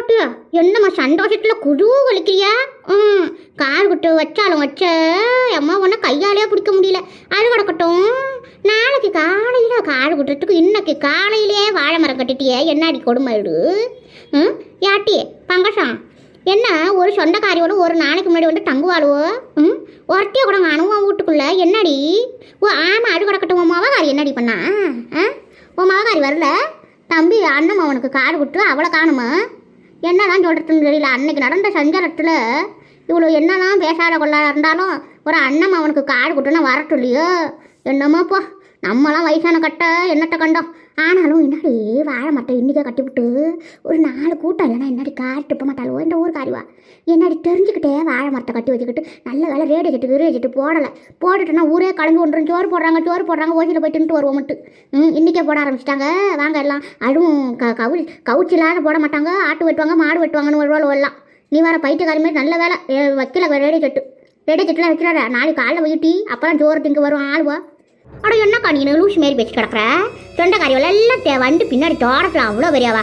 போட்டு. என்னம்மா சந்தோஷத்தில் குழு வலிக்கிறியா ம் கார் விட்டு வச்சாலும் வச்ச அம்மா ஒன்று கையாலே பிடிக்க முடியல. அது கிடக்கட்டும். நாளைக்கு காலையில் கார் விட்டுறதுக்கு இன்னைக்கு காலையிலே வாழை மரம் கட்டிட்டியே. என்னடி கொடுமைடு ம் யாட்டி பங்கசம் என்ன ஒரு சொந்தக்காரியோட ஒரு நாளைக்கு முன்னாடி வந்து தங்குவாளுவோ? ம் ஒருத்தைய கூட அணுவம் வீட்டுக்குள்ள? என்னடி ஓ ஆமாம் அது கிடக்கட்டும். உன் மவகாரி என்னடி பண்ணா? ஆ உன் மவகாரி வரல? தம்பி அண்ணன் அவனுக்கு காடு விட்டு அவளை காணுமா? என்னதான் சொல்கிறதுன்னு தெரியல. அன்னைக்கு நடந்த சஞ்சலத்தில் இவ்வளோ என்னதான் பேசாத கொள்ளாத இருந்தாலும் ஒரு அண்ணம் அவனுக்கு காடு விட்டுனா வரட்டும் இல்லையோ என்னமோப்போ? நம்மளாம் வயசான கட்ட என்னட்ட கண்டோம். ஆனாலும் என்னடி வாழை மட்டை இன்றைக்கே கட்டிவிட்டு ஒரு நாலு கூட்டம் இல்லைன்னா என்னடி கார் துப்ப மாட்டாளோ? இந்த ஊர் காரிவா என்னடி தெரிஞ்சுக்கிட்டே வாழை மரத்தை கட்டி வச்சுக்கிட்டு நல்ல வேலை ரேடியோ செட்டு ரேடியோ செட்டு போடலை. போட்டுட்டுனா ஊரே கலந்து ஒன்றும் சோறு போடுறாங்க சோறு போடுறாங்க ஓசியில் போய் தின்ட்டு வருவோம் மட்டும் ம் இன்றைக்கே போட ஆரம்பிச்சிட்டாங்க. வாங்க எல்லாம். அதுவும் க கவு கவுச்சிலாத போட மாட்டாங்க. ஆட்டு வெட்டுவாங்க மாடு வெட்டுவாங்கன்னு வருவாள் எல்லாம் நீ வர பைத்தியக்காரி மாதிரி நல்ல வேலை வைக்கல ரேடியோ செட்டு. ரேடியோ செட்டுலாம் வைக்கிறாரா. நாளைக்கு காலைல வைட்டி அப்போலாம் சோறு திங்க வரும். ஆளுவா? அட என்னக்கா நீ லூஸ் மாரி பேச்சு கிடக்குற? தொண்டைக்காரி எல்லாம் தே- வந்து பின்னாடி தோட்டத்தில் அவ்வளோ பெரியவா.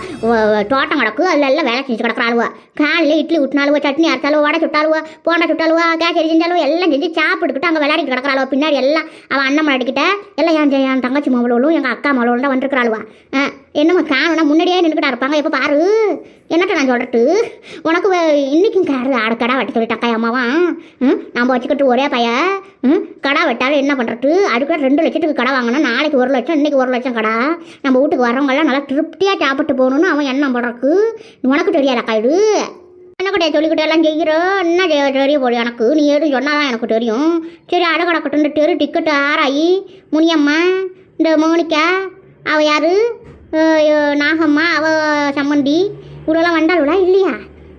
தோட்டம் கிடக்கு அதில் எல்லாம் வேலை செஞ்சு கிடக்குற ஆளுவா. காலையில் இட்லி ஊட்டினாலுவோ சட்னி அரைச்சாலுவோ வடை சுட்டாலுவோ போண்டா சுட்டாலுவோ கேசரி செஞ்சாலுவோ எல்லாம் செஞ்சு சாப்பிட்டுக்கிட்டு அங்கே விளையாடிட்டு கிடக்குறாளுவோ பின்னாடி எல்லாம் அவன் அண்ணன் மாட்டிக்கிட்ட எல்லாம் என் என் தங்கச்சி மவளும் எங்கள் அக்கா மவளும் தான் வந்துருக்கிறாளுவா என்னம்மா காணும்னா முன்னாடியே நின்றுக்கிட்டா இருப்பாங்க. எப்போ பாரு என்னட்ட நான் சொல்கிறது உனக்கு வே- இன்னைக்கும் காரு ஆடு கடா வெட்ட சொல்லிட்டாக்கா அம்மாவா? நம்ம வச்சுக்கிட்டு ஒரே பைய ம்? கடா வெட்டாலும் என்ன பண்ணுறது அதுக்குள்ள ரெண்டு லட்சத்துக்கு கடை வாங்கினா நாளைக்கு ஒரு லட்சம் இன்னைக்கு ஒரு லட்சம் கடா. நம்ம வீட்டுக்கு வரவங்கெல்லாம் நல்லா திருப்தியாக சாப்பிட்டு போகணுன்னு அவன் என்ன பண்ணுறக்கு உனக்கு தெரியாதக்கா இது என்ன கிடையாது சொல்லிக்கிட்டே எல்லாம் செய்கிறோம் என்ன தெரிய போடு எனக்கு? நீ எதுவும் சொன்னால் தான் எனக்கு தெரியும். சரி அட கிடக்கட்டும் இந்த தெரு டிக்கெட்டு ஆராயி முனியம்மா இந்த மோனிக்கா அவள் யார்? நாகம்மா அவ சம்மந்தி இவ்வளோலாம் வந்தாளுடா இல்லையா?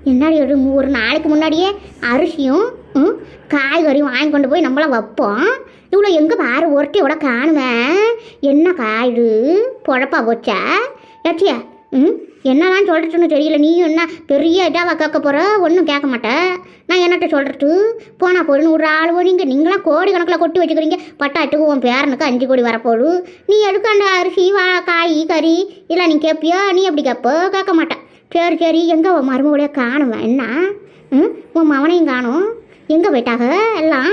என்னடி ஒரு ஒரு நாளைக்கு முன்னாடியே அரிசியும் ம், காய்கறியும் வாங்கி கொண்டு போய் நம்மளாம் வைப்போம். இவ்வளோ எங்கே பாரு ஒருத்தையோட காணுவேன் என்ன காயுது பொழப்பா போச்சா? ஏச்சியா? ம்? என்னதான் சொல்கிறதுன்னு தெரியல. நீயும் என்ன பெரிய இதாக கேட்க போகிற ஒன்றும் கேட்க மாட்டேன் நான் என்னட்ட சொல்கிறது போனால் போடுன்னு ஒரு ஆளுவோ நீங்கள் நீங்களாம் கோடி கணக்கில் கொட்டி வச்சுக்கிறீங்க. பட்டாட்டுக்கு உன் பேரனுக்கு அஞ்சு கோடி வரப்போடு நீ எடுக்க அந்த அரிசி வா காய் கறி இல்லை நீ கேட்பியோ நீ எப்படி கேட்போ கேட்க மாட்டேன் சரி சரி. எங்கே உன் மருமகளையோ காணுவேன் என்ன? ம்? உன் மவனையும் காணும்? எங்கே போயிட்டாக? எல்லாம்?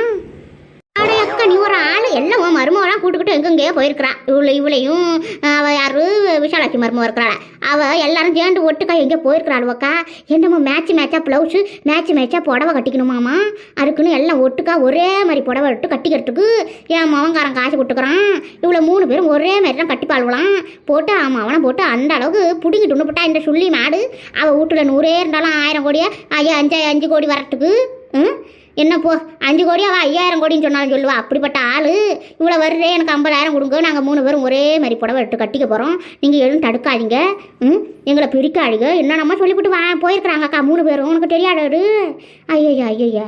எல்லாம் உன் மருமகளாம் கூட்டுக்கிட்டு எங்கெங்கேயோ போயிருக்கிறா. இவ்வளோ இவ்வளையும் அவள் யாரு? விஷாலாட்சி மருமகம் இருக்கிறாள். அவள் எல்லாரும் சேர்ந்து ஒட்டுக்கா எங்கேயோ போயிருக்கிறாளுவக்கா. என்னமோ மேட்ச் மேட்சாக ப்ளவுஸு மேட்ச் மேட்சாக புடவை கட்டிக்கணுமாமா? அதுக்குன்னு எல்லாம் ஒட்டுக்கா ஒரே மாதிரி புடவை விட்டு கட்டிக்கிறதுக்கு என் மவங்காரன் காசு கொடுத்துக்கிறான். இவ்வளோ மூணு பேரும் ஒரே மாதிரி தான் கட்டிப்பாளுவலாம் போட்டு ஆமாம் அவனை போட்டு அந்த அளவுக்கு பிடிங்கிட்டு ஒன்று இந்த சுள்ளி மாடு. அவள் வீட்டில் நூறே இருந்தாலும் ஆயிரம் கோடியா? ஐயா அஞ்சு அஞ்சு கோடி வரத்துக்கு. ம்? என்ன போ அஞ்சு கோடி அவள் ஐயாயிரம் கோடின்னு சொன்னாலும் சொல்லுவா. அப்படிப்பட்ட ஆள். இவ்வளோ வருதே எனக்கு ஐம்பதாயிரம் கொடுங்க. நாங்கள் மூணு பேரும் ஒரே மாதிரி புடவை எடுத்து கட்டிக்க போகிறோம் நீங்கள் எதுவும் தடுக்காதீங்க. ம்? எங்களை பிரிக்காதீங்க. என்னென்னமோ சொல்லிவிட்டு வா போயிருக்கிறாங்க அக்கா மூணு பேரும். உனக்கு தெரியாதாடு ஐயோ ஐயய்யா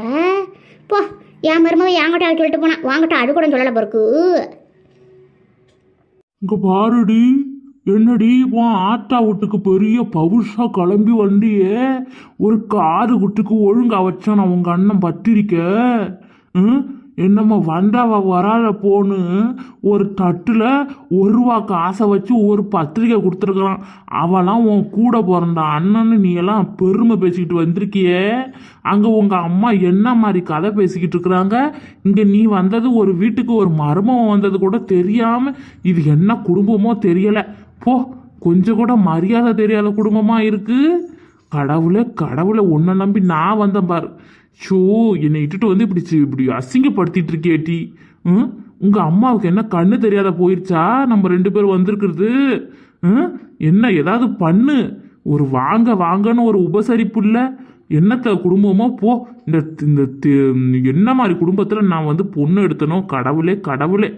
போ என் மருமக என்கிட்ட சொல்லிட்டு போனா. வாங்கிட்ட அது கூட சொல்லலை பிறகு இங்கே பாருடி. என்னடி உன் ஆத்தா வீட்டுக்கு பெரிய பவுஷா கிளம்பி வண்டியே ஒரு காது குட்டுக்கு ஒழுங்கா வச்சான் உங்க அண்ணன் பத்திரிக்க? என்னம்மா வந்தாவ வராத போன்னு? ஒரு தட்டுல ஒரு ரூபா காசை வச்சு ஒரு பத்திரிக்கை கொடுத்துருக்குறான். அவெல்லாம் உன் கூட பிறந்த அண்ணன்னு நீ எல்லாம் பெருமை பேசிக்கிட்டு வந்திருக்கியே. அங்கே உங்கள் அம்மா என்ன மாதிரி கதை பேசிக்கிட்டு இருக்கிறாங்க? இங்கே நீ வந்தது ஒரு வீட்டுக்கு ஒரு மர்மம் வந்தது கூட தெரியாமல் இது என்ன குடும்பமோ தெரியலை. போ கொஞ்சம் கூட மரியாதை தெரியாத குடும்பமாக இருக்குது கடவுளே கடவுளை உன்னை நம்பி நான் வந்தேன் பாரு. ஷோ என்னை இட்டுட்டு வந்து இப்படி இப்படி அசிங்கப்படுத்திட்டு இருக்கேட்டி ம்? உங்கள் அம்மாவுக்கு என்ன கண்ணு தெரியாத போயிருச்சா? நம்ம ரெண்டு பேரும் வந்திருக்கிறது. ம்? என்ன ஏதாவது பண்ணு. ஒரு வாங்க வாங்கன்னு ஒரு உபசரிப்பு இல்லை. என்னத்த குடும்பமோ போ. இந்த இந்த என்ன மாதிரி குடும்பத்தில் நான் வந்து பொண்ணு எடுத்தனோ? கடவுளே கடவுளே.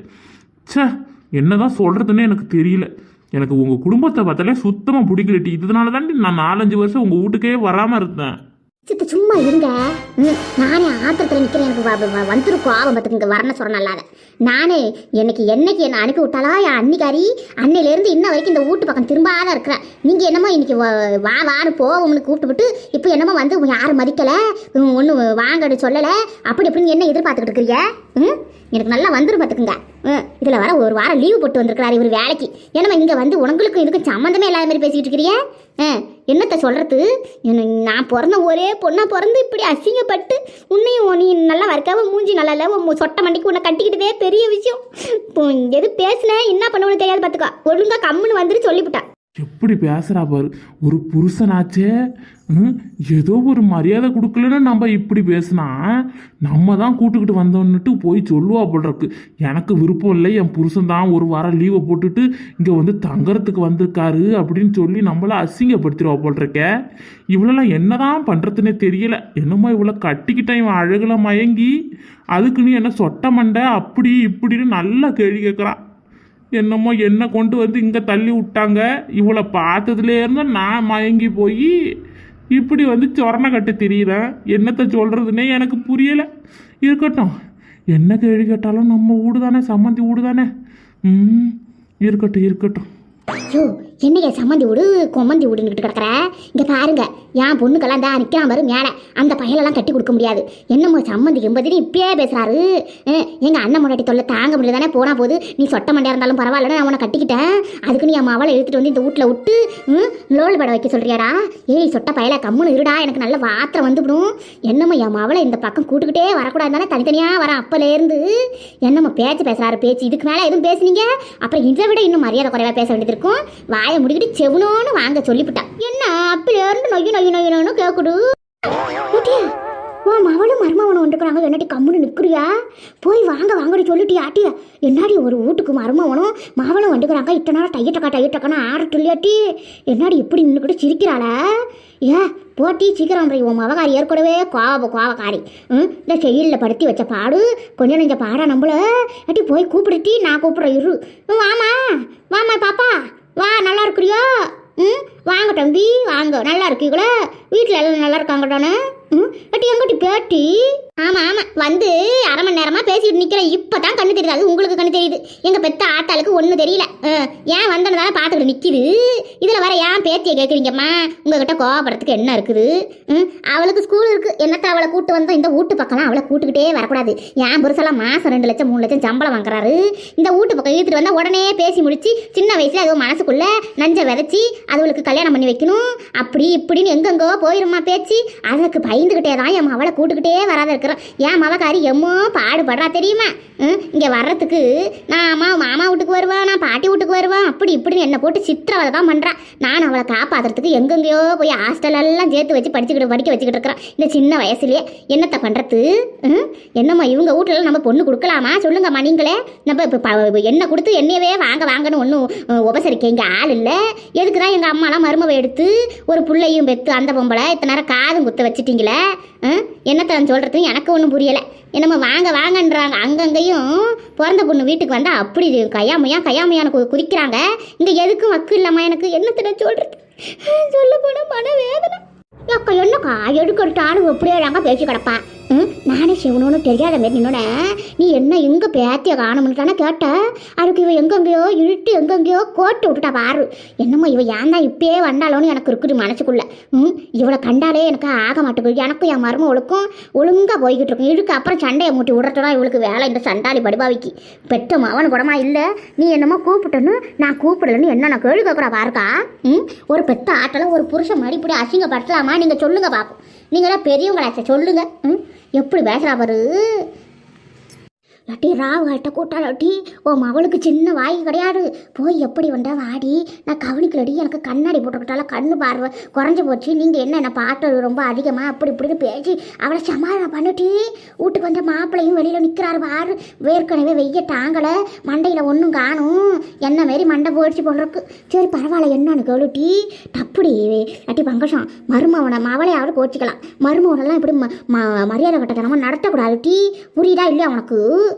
ச்சே என்னதான் சொல்கிறதுன்னு எனக்கு தெரியல. எனக்கு உங்கள் குடும்பத்தை பார்த்தாலே சுத்தமாக பிடிக்கலட்டி இதனால தாண்டி நான் நாலஞ்சு வருஷம் உங்கள் வீட்டுக்கே வராமல் இருந்தேன். சித்த சும்மா இருங்க. ம், நானே ஆத்திரத்தில் நிற்கிறேன் எனக்கு வந்துரு கோபம் பார்த்துக்கு. இங்கே வரணும் சொல்ல நல்லாத நானே எனக்கு என்னைக்கு என்னை அனுப்பி விட்டாலா என் அன்னிக்காரி அன்னையிலேருந்து இன்ன வரைக்கும் இந்த வீட்டு பக்கம் திரும்பாத இருக்கிறேன் நீங்கள் என்னமோ இன்னைக்கு வா வான்னு போவோம்னு கூப்பிட்டு விட்டு இப்போ என்னமோ வந்து யாரும் மதிக்கலை. ஒன்றும் வாங்கன்னு சொல்லலை. அப்படி இப்படின்னு என்ன எதிர்பார்த்துக்கிட்டு இருக்கிறீங்க ம் எனக்கு நல்லா வந்துடும் பார்த்துக்குங்க. இதில் வர ஒரு வாரம் லீவு போட்டு வந்திருக்கிறாரு இவர் வேலைக்கு. ஏன்னா இங்கே வந்து உங்களுக்கும் இதுக்கும் சம்மந்தமே இல்லாத மாதிரி பேசிக்கிட்டு இருக்கிறீங்க என்னத்தை சொல்கிறது நான் பிறந்த ஒரே பொண்ணாக பிறந்து இப்படி அசிங்கப்பட்டு உன்னையும் நீ நல்லா வரைக்காம மூஞ்சி நல்லா இல்லை உன் சொட்டை மண்டிக்கு உன்னை கட்டிக்கிட்டதே பெரிய விஷயம். இப்போ எது பேசுனேன் என்ன பண்ணுவோன்னு தெரியாது பார்த்துக்கோ ஒழுங்கா கம்முன்னு வந்துட்டு சொல்லிவிட்டா எப்படி பேசுகிறா பாரு? ஒரு புருஷனாச்சே. ம், ஏதோ ஒரு மரியாதை கொடுக்கலன்னு நம்ம இப்படி பேசினா நம்ம தான் கூட்டுக்கிட்டு வந்தோன்னுட்டு போய் சொல்லுவா போடுறக்கு எனக்கு விருப்பம் இல்லை என் புருஷன் தான் ஒரு வாரம் லீவை போட்டுட்டு இங்கே வந்து தங்கறதுக்கு வந்திருக்காரு அப்படின்னு சொல்லி நம்மள அசிங்கப்படுத்திடுவா போல் இவ்வளோலாம் என்ன தான் பண்ணுறதுன்னே தெரியல. என்னமோ இவ்வளோ கட்டிக்கிட்டேன் இவன் அழகில் மயங்கி அதுக்குன்னு என்ன சொட்ட மண்டை அப்படி இப்படின்னு நல்லா கேள்வி கேட்குறான் என்னமோ என்ன கொண்டு வந்து இங்கே தள்ளி விட்டாங்க. இவளை பார்த்ததுலேருந்து நான் மயங்கி போய் இப்படி வந்து சொரணை கட்டு தெரியுறேன். என்னத்தை சொல்கிறதுனே எனக்கு புரியலை. இருக்கட்டும். என்ன கேள்வி கேட்டாலும் நம்ம வீடு தானே சம்மந்தி வீடு தானே ம் இருக்கட்டும் இருக்கட்டும். ஐயோ என்னைய சம்மந்தி விடு கொம்மந்தி விடுன்னுக்கிட்டு கிடக்குற? இங்கே பாருங்க என் பொண்ணுக்கெல்லாம் தான் நிற்கிறான் பாரு மேலே. அந்த பையலெல்லாம் கட்டி கொடுக்க முடியாது. என்னமோ சம்மந்தி எண்பதுன்னு இப்பயே பேசுகிறாரு எங்கள் அண்ணன் முன்னாடி தொல்லை தாங்க முடியல தானே போனால் போது? நீ சொட்ட மண்டியா இருந்தாலும் பரவாயில்லன்னு அவனை கட்டிக்கிட்டேன் அதுக்கு நீ என் மவளை இழுத்துட்டு வந்து இந்த வீட்டில் விட்டு ம், லோல் பட வைக்க சொல்கிறியாடா ஏய் சொட்ட பயல கம்முன்னு இருடா எனக்கு நல்ல வாத்திரம் வந்துவிடும். என்னமோ என் மவளை இந்த பக்கம் கூட்டுக்கிட்டே வரக்கூடாது தானே தனித்தனியாக வரேன் அப்போலேருந்து? என்னமோ பேச்சு பேசுகிறாரு பேச்சு. இதுக்கு மேலே எதுவும் பேசுனீங்க? அப்புறம் இதை விட இன்னும் மரியாதை குறைவாக பேச வேண்டியது இருக்கும். வா முடிக்கிட்டு செவனோன்னு வாங்க சொல்லிவிட்டா. என்ன அப்பிலேருந்து நொய்யு நொய்யு நொய்யுன்னு கேட்குடு ஏட்டியா உன் மவளும் மருமவனும் வந்துக்கிறாங்க என்னடி கம்முன்னு நிற்கிறியா போய் வாங்க வாங்கடி சொல்லிட்டு ஆட்டியா? என்னாடி ஒரு வீட்டுக்கு மருமவனும் மவளும் வந்துக்கிறாங்க? இத்தனை நேரம் டையட்டக்கா டையட்டக்கான்னு ஆடட்டு இல்லையாட்டி என்னாடி இப்படி நின்றுக்கிட்டு சிரிக்கிறாளா? ஏ போட்டி சீக்கிரம் உன் மவகாரி ஏற்கனவே கோவ கோவக்காரி. ம் இந்த செயலில் படுத்தி வச்ச பாடு கொஞ்சம் நெஞ்ச பாடா நம்மள? அட்டி போய் கூப்பிடுட்டி நான் கூப்பிட்றேன் இரு. வாமா வாமா பாப்பா. வா நல்லா இருக்கிறியோ ம் வாங்க தம்பி வாங்க. நல்லா இருக்கீங்களா வீட்டில் எல்லாம் நல்லா இருக்காங்க தானே ம்? அட்டி எங்கட்டி பேட்டி? ஆமாம் ஆமாம் வந்து அரை மணி நேரமாக பேசிட்டு நிற்கிறேன் இப்போ தான் கண்ணு தெரியுது. அது உங்களுக்கு கண்ணு தெரியுது. எங்கள் பெத்த ஆட்டாளுக்கு ஒன்றும் தெரியல. ஆ, ஏன் வந்தனதால பாத்துக்கிட்டு நிற்கிது இதில் வர ஏன் பேத்தியை கேட்குறீங்கம்மா உங்ககிட்ட கோவப்படுறதுக்கு என்ன இருக்குது? ம்? அவளுக்கு ஸ்கூல் இருக்குது என்னத்த அவளை கூட்டு வந்தோம்? இந்த வீட்டு பக்கம்லாம் அவளை கூட்டுக்கிட்டே வரக்கூடாது. ஏன் புருஷெல்லாம் மாதம் ரெண்டு லட்சம் மூணு லட்சம் சம்பளம் வாங்குறாரு? இந்த வீட்டு பக்கம் இழுத்துட்டு வந்தால் உடனே பேசி முடிச்சு சின்ன வயசுல அதுவும் மனசுக்குள்ள நஞ்சை விதைச்சி அதுகளுக்கு கல்யாணம் பண்ணி வைக்கணும். அப்படி இப்படின்னு எங்கெங்கோ போயிருமா பேச்சு. அதுக்கு பயந்துக்கிட்டே தான் என் மவளை கூட்டுக்கிட்டே வராத இருக்கிறோம். என் மவக்காரி எம்மோ பாடுபடுறா தெரியுமா? இங்கே வர்றதுக்கு நான் அம்மா மாமா வீட்டுக்கு வருவேன் நான் பாட்டி வீட்டுக்கு வருவேன் அப்படி இப்படின்னு என்னை போட்டு சித்திரவதை தான் பண்ணுறான் நான் அவளை காப்பாற்றுறதுக்கு எங்கெங்கேயோ போய் ஹாஸ்டலெல்லாம் சேர்த்து வச்சு படிச்சுக்கிட்டு படிக்க வச்சுக்கிட்டு இருக்கிறேன் இந்த சின்ன வயசுலேயே என்னத்தை பண்ணுறது என்னம்மா இவங்க வீட்டில் நம்ம பொண்ணு கொடுக்கலாமா? சொல்லுங்கம்மா நீங்களே. நம்ம இப்போ என்ன கொடுத்து என்னையவே வாங்க வாங்கன்னு ஒன்றும் உபசரிக்க இங்கே ஆள் இல்லை. எதுக்கு தான் எங்கள் அம்மாலாம் மருமவை எடுத்து ஒரு புள்ளையும் பெற்று அந்த பொம்பளை இத்தனை நேரம் காதும் குத்த வச்சிட்டீங்களே? என்னத்தை நான் சொல்கிறது எனக்கு ஒன்றும் புரியலை. என்னம்மா வாங்க வாங்கன்றாங்க. அங்கங்கேயும் பிறந்த பொண்ணு வீட்டுக்கு வந்தால் அப்படி கையாமையா கையாமையான கு குதிக்கிறாங்க. இங்கே எதுக்கும் வக்கு இல்லைம்மா எனக்கு. என்னத்தை நான் சொல்கிறது சொல்ல போனால் மன வேதனை அக்கா என்னக்கா? எடுக்கட்டு எப்படியே பேசி கிடப்பா. நானே சிவனோன்னு தெரியாத மாரி நின்னோட நீ என்ன எங்கே பேத்திய காணும்னு தானே கேட்ட? அதுக்கு இவ எங்கெங்கேயோ இழுட்டு எங்கெங்கேயோ கோட்டு விட்டுட்டா பாரு. என்னமோ இவ ஏன் தான் இப்பயே வந்தாலோன்னு எனக்கு இருக்குது மனசுக்குள்ள. ம் இவளை கண்டாலே எனக்கு ஆக மாட்டேங்குது. எனக்கும் என் மருமகளுக்கும் ஒழுங்கா போய்கிட்டு இருக்கும். இழுக்கு அப்புறம் சண்டையை மூட்டி விடுறதுதான் இவளுக்கு வேலை இந்த சண்டாளி படுபாவிக்கு. பெற்ற மவன் குடமா இல்லை. நீ என்னமோ கூப்பிட்டேன்னு நான் கூப்பிடலன்னு என்ன நான் கேள்வி கேட்குறா பாருக்கா? ம் ஒரு பெத்த ஆட்டில் ஒரு புருஷன் மறுபடியும் அசிங்கப்படுத்தலாமா? நீங்கள் சொல்லுங்கள் பாப்போம். நீங்களாம் பெரியவங்களாச்சே சொல்லுங்கள் ம் எப்படி பேசுகிறா பாரு? லட்டி ராவுகிட்ட கூட்டாளட்டி ஓ மகளுக்கு சின்ன வாய் கிடையாது. போய் எப்படி வந்தா வாடி? நான் கவனிக்கலடி எனக்கு கண்ணாடி போட்டுக்கிட்டால கண்ணு பார்வை குறைஞ்சி போச்சு. நீங்கள் என்ன என்னை பாட்டு ரொம்ப அதிகமாக அப்படி இப்படின்னு பேசி அவளை சமாதானம் பண்ணிட்டு வீட்டுக்கு வந்த மாப்பிள்ளையும் வெளியில் நிற்கிறாரு பாரு. வேர்க்கனவே வெய்ய தாங்கலை. மண்டையில் ஒன்றும் காணும். என்ன மாரி மண்டை போயிடுச்சு போல இருக்கு. சரி பரவாயில்ல என்னன்னு கேளுட்டி தப்புடி அட்டி பங்கஷம் மருமவனை மவளையாவது கோச்சிக்கலாம். மருமவனெல்லாம் இப்படி ம- ம- மரியாதை கட்டத்தனமாக நடத்தக்கூடாது டீ. புரியுதா இல்லையா உனக்கு?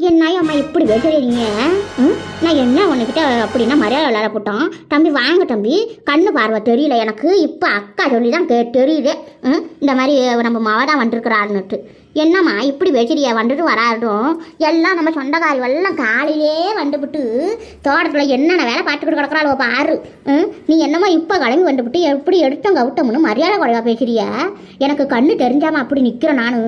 என்ன அம்மா இப்படி பேசுறீங்க ம்? நான் என்ன உன்கிட்ட அப்படின்னா மரியாதை விளாட போட்டோம்? தம்பி வாங்க தம்பி. கண்ணு பார்வை தெரியல எனக்கு. இப்போ அக்கா சொல்லி தான் கே தெரியுது. ம்? இந்த மாதிரி நம்ம மாவ தான் வந்துருக்குறாருன்னுட்டு என்னம்மா இப்படி பேசுறியா வந்துட்டு வராட்டும் எல்லாம் நம்ம சொந்தக்காரி எல்லாம் காலையிலே வந்துவிட்டு தோட்டத்தில் என்னென்ன வேலை பார்த்துக்கிட்டு கிடக்குறாளோ பாரு. ம்? நீ என்னம்மா இப்போ கிளம்பி வந்துவிட்டு எப்படி எடுத்தோம் கவுட்டோம்னு மரியாதை குறைவா பேசுறிய? எனக்கு கண்ணு தெரிஞ்சாமல் அப்படி நிற்கிறேன் நான்.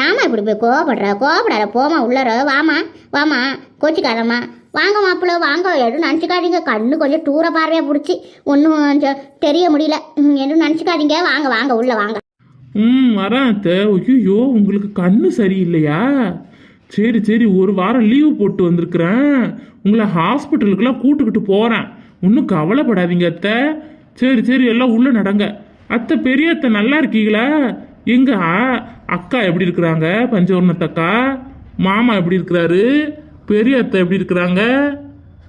ஏமா இப்படி போய் கோவப்படுற? கோவப்படாத. போமா உள்ளார வாமா வாமா கோச்சிக்காதம்மா. வாங்க மாப்பிள்ள வாங்க. எதுவும் நினச்சிக்காதீங்க. கண்ணு கொஞ்சம் தூர பார்வையாக பிடிச்சி ஒன்றும் தெரிய முடியல. எதுவும் நினச்சிக்காதீங்க. வாங்க வாங்க உள்ள வாங்க. ம் வரேன் அத்தை. ஐயோ உங்களுக்கு கண்ணு சரியில்லையா? சரி சரி ஒரு வாரம் லீவு போட்டு வந்திருக்கிறேன். உங்களை ஹாஸ்பிட்டலுக்கெல்லாம் கூட்டுக்கிட்டு போகிறேன் ஒன்றும் கவலைப்படாதீங்க அத்தை. சரி சரி எல்லாம் உள்ளே நடங்க. அத்தை பெரிய அத்தை நல்லா இருக்கீங்களா? எங்க அக்கா எப்படி இருக்கிறாங்க? பஞ்சவர்ணத்தக்கா? மாமா எப்படி இருக்கிறாரு? பெரிய அத்தை எப்படி இருக்கிறாங்க?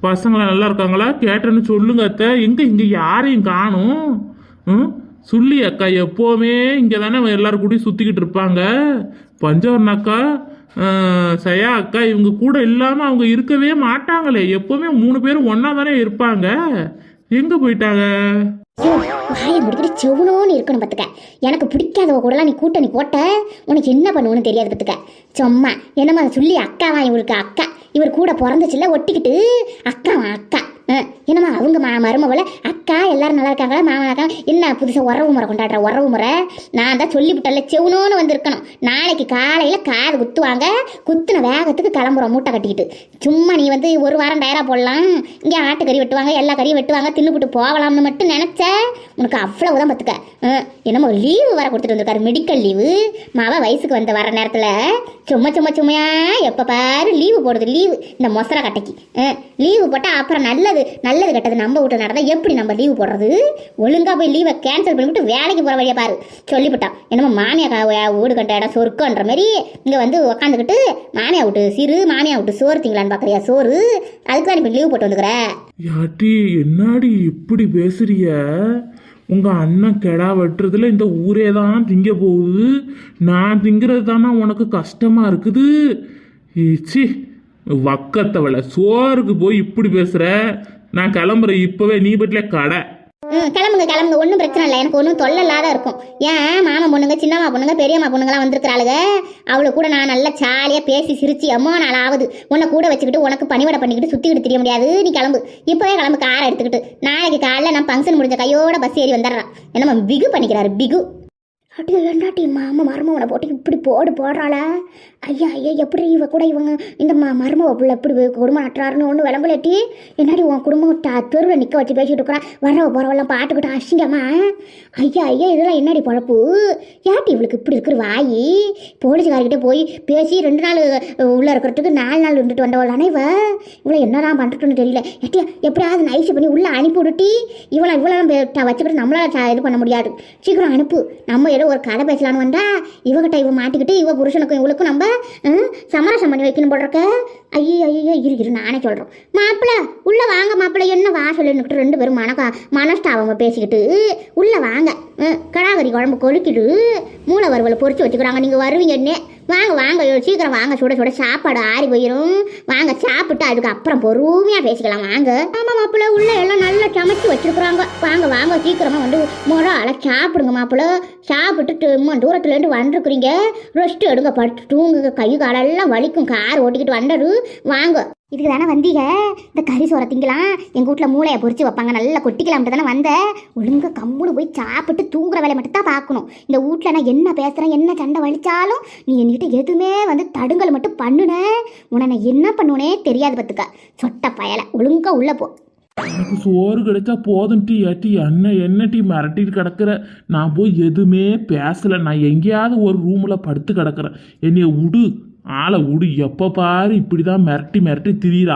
பசங்களாம் நல்லா இருக்காங்களா? கேட்டேன்னு சொல்லுங்க அத்தை. எங்கே இங்கே யாரையும் காணும்? ம் சுள்ளி அக்கா எப்போவுமே இங்கே தானே எல்லாரும் கூடயும் சுற்றிக்கிட்டு இருப்பாங்க. பஞ்சவர்ண அக்கா சயா அக்கா இவங்க கூட இல்லாமல் அவங்க இருக்கவே மாட்டாங்களே. எப்போவுமே மூணு பேரும் ஒன்றா தானே இருப்பாங்க. எங்கே போயிட்டாங்க? வாயை முடிக்கிட்டு செவனோன்னு இருக்கணும் பார்த்துக்க. எனக்கு பிடிக்காதவ கூடலாம் நீ கூட்டணி போட்ட உனக்கு என்ன பண்ணுவோன்னு தெரியாது பார்த்துக்க. சும்மா என்னம்மா சொல்லி அக்காவா இவருக்கு அக்கா. இவர் கூட பிறந்துச்சுல்ல ஒட்டிக்கிட்டு அக்காவா அக்கா. அஹ், என்னம்மா அவங்க மா மருமவள அக்கா எல்லாரும் நல்லா இருக்காங்களா? மாமா இருக்காங்க என்ன புதுசாக உறவு முறை கொண்டாடுற? உறவு முறை? நான் தான் சொல்லிவிட்டல செவனோன்னு வந்திருக்கணும். நாளைக்கு காலையில் காது குத்துவாங்க. குத்துன வேகத்துக்கு கிளம்புறோம் மூட்டை கட்டிக்கிட்டு. சும்மா நீ வந்து ஒரு வாரம் டயராக போடலாம். இங்கே ஆட்டுக்கறி வெட்டுவாங்க எல்லா கறியும் வெட்டுவாங்க தின்னுபிட்டு போகலாம்னு மட்டும் நினச்ச? உனக்கு அவ்வளவுதான் பார்த்துக்க அஹ், என்னமோ லீவு வர கொடுத்துட்டு வந்திருக்காரு மெடிக்கல் லீவு. மாவா வயசுக்கு வந்த வர நேரத்தில் சும்மா சும்மா சும்மையா எப்போ பாரு லீவு போடுது லீவு. இந்த மொசர கட்டைக்கு. லீவு போட்டால் அப்புறம் நல்லது நல்ல நல்லது கெட்டது நம்ம வீட்டில் நடந்தால் எப்படி நம்ம லீவு போடுறது? ஒழுங்காக போய் லீவை கேன்சல் பண்ணிவிட்டு வேலைக்கு போகிற வழியை பாரு. சொல்லிவிட்டான் என்னமோ மானியா வீடு கட்ட இடம் சொர்க்கன்ற மாதிரி இங்கே வந்து உக்காந்துக்கிட்டு மாமியா விட்டு சிறு மாமியா விட்டு சோறு திங்களான்னு பார்க்குறியா சோறு. அதுக்கு தான் இப்போ லீவு போட்டு வந்துக்கிற. யாட்டி என்னாடி இப்படி பேசுறிய? உங்கள் அண்ணன் கெடா வெட்டுறதுல இந்த ஊரே தான் திங்க போகுது. நான் திங்கிறது தானே உனக்கு கஷ்டமாக இருக்குது? சி வக்கத்தவளை சோறுக்கு போய் இப்படி பேசுகிற நான் கிளம்புறேன். இப்பவே நீ வீட்டுல கடை. ம் கிளம்புங்க கிளம்புங்க. ஒன்றும் பிரச்சனை இல்லை. எனக்கு ஒன்றும் தொல்லை இல்லாத இருக்கும். ஏன் மாமா பொண்ணுங்க சின்னம்மா பொண்ணுங்க பெரியம்மா பொண்ணுங்களாம் வந்திருக்கிறாளுங்க? அவளை கூட நான் நல்லா ஜாலியாக பேசி சிரிச்சு அம்மா நாள் ஆகுது. உன்னை கூட வச்சுக்கிட்டு உனக்கு பணிவிட பண்ணிக்கிட்டு சுற்றிக்கிட்டு தெரிய முடியாது. நீ கிளம்பு. இப்போவே கிளம்பு காரை எடுத்துக்கிட்டு. நாளைக்கு காலைல நான் ஃபங்க்ஷன் முடிஞ்ச கையோட பஸ் ஏறி வந்துடுறான். என்னம்மா பிகு பண்ணிக்கிறாரு பிகு அடி ஏண்டாட்டி மாமா மருமவனை போட்டு இப்படி போடு போடுறாள. ஐயா ஐயா எப்படி இவ கூட இவங்க இந்த மா மருமவ பிள்ளை இப்படி குடும்பம் நட்டுறாருன்னு ஒன்று விளம்பலட்டி என்னடி உன் குடும்பம் த தெருவில் நிற்க வச்சு பேசிகிட்டு இருக்கிறா? வரவ போகிறவெல்லாம் பாட்டுக்கிட்டு அசிங்கம்மா ஐயா ஐயா இதெல்லாம் என்னடி பழப்பு? ஏட்டி இவளுக்கு இப்படி இருக்கிற வாயி? போலீஸ்காரிக்கிட்டே போய் பேசி ரெண்டு நாள் உள்ளே இருக்கிறதுக்கு நாலு நாள் இருந்துட்டு வந்தவளானே இவ? இவ்வளோ என்னதான் பண்ணுறதுன்னு தெரியல. ஏட்டியா எப்படியாவது நைஸ் பண்ணி உள்ளே அனுப்பி விட்டுட்டி இவ்வளோ இவ்வளோ வச்சுக்கிட்டு நம்மளால் இது பண்ண முடியாது. சீக்கிரம் அனுப்பு. நம்ம ஏதோ ஒரு கதை பேசலான்னு வந்தா இவகிட்ட இவ மாட்டிக்கிட்டு இவ புருஷனுக்கும் இவளுக்கும் நம்ம சமரசம் பண்ணி வைக்கணும் போடுறக்க ஐயோ ஐயோ இரு இரு நானே சொல்கிறோம் மாப்பிள்ள உள்ளே வாங்க மாப்பிள்ள என்ன வா வாசல்னுக்கிட்டு ரெண்டு பேரும் மனக்கா மனஸ்தாபங்க பேசிக்கிட்டு உள்ளே வாங்க கடாகரி குழம்பு கொழுக்கிட்டு மூளை வறுவலை பொறிச்சு வச்சுக்கிறாங்க. நீங்கள் வருவீங்கன்னே வாங்க வாங்க சீக்கிரம் வாங்க சுட சுட சாப்பாடு ஆறி போயிடும் வாங்க சாப்பிட்டு அதுக்கப்புறம் பொறுமையாக பேசிக்கலாம் வாங்க. ஆமாம் மாப்பிள்ள உள்ள எல்லாம் நல்லா சமைச்சு வச்சுருக்குறாங்க. வாங்க வாங்க சீக்கிரமாக வந்து முறால சாப்பிடுங்க மாப்பிள்ள. சாப்பிட்டு இம்மா தூரத்துலேருந்து வந்துருக்குறீங்க. ரெஸ்ட் எடுங்க படுத்து தூங்குங்க. கை காலெல்லாம் வலிக்கும் கார் ஓட்டிக்கிட்டு வந்துடு வாங்க. இதுக்கு தானே வந்தீங்க? இந்த கறி சோற திங்கலாம் எங்கள் வீட்டில் மூளையை பொறிச்சு வைப்பாங்க. நல்லா கொட்டிக்கலாம்ட்டு தானே வந்த. ஒழுங்கா கம்முன்னு போய் சாப்பிட்டு தூங்குற வேலை மட்டும் தான் பார்க்கணும். இந்த வீட்டில் நான் என்ன பேசுகிறேன் என்ன சண்டை வலிச்சாலும் நீ என்கிட்ட எதுவுமே வந்து தடுங்கல் மட்டும் பண்ணுனேன் உன்னை நான் என்ன பண்ணுவேனே தெரியாது பார்த்துக்க. சொட்ட பயலை. ஒழுங்கா உள்ளே போ. எனக்கு சோறு கிடைச்சா போதும் டீ ஏட்டி என்ன என்ன டீ மிரட்டிட்டு கிடக்குற? நான் போய் எதுவுமே பேசலை. நான் எங்கேயாவது ஒரு ரூமில் படுத்து கிடக்குறேன். என்னைய விடு. ஆளை விடு எப்போ பாரு இப்படி தான் மிரட்டி மிரட்டி திரியிறா.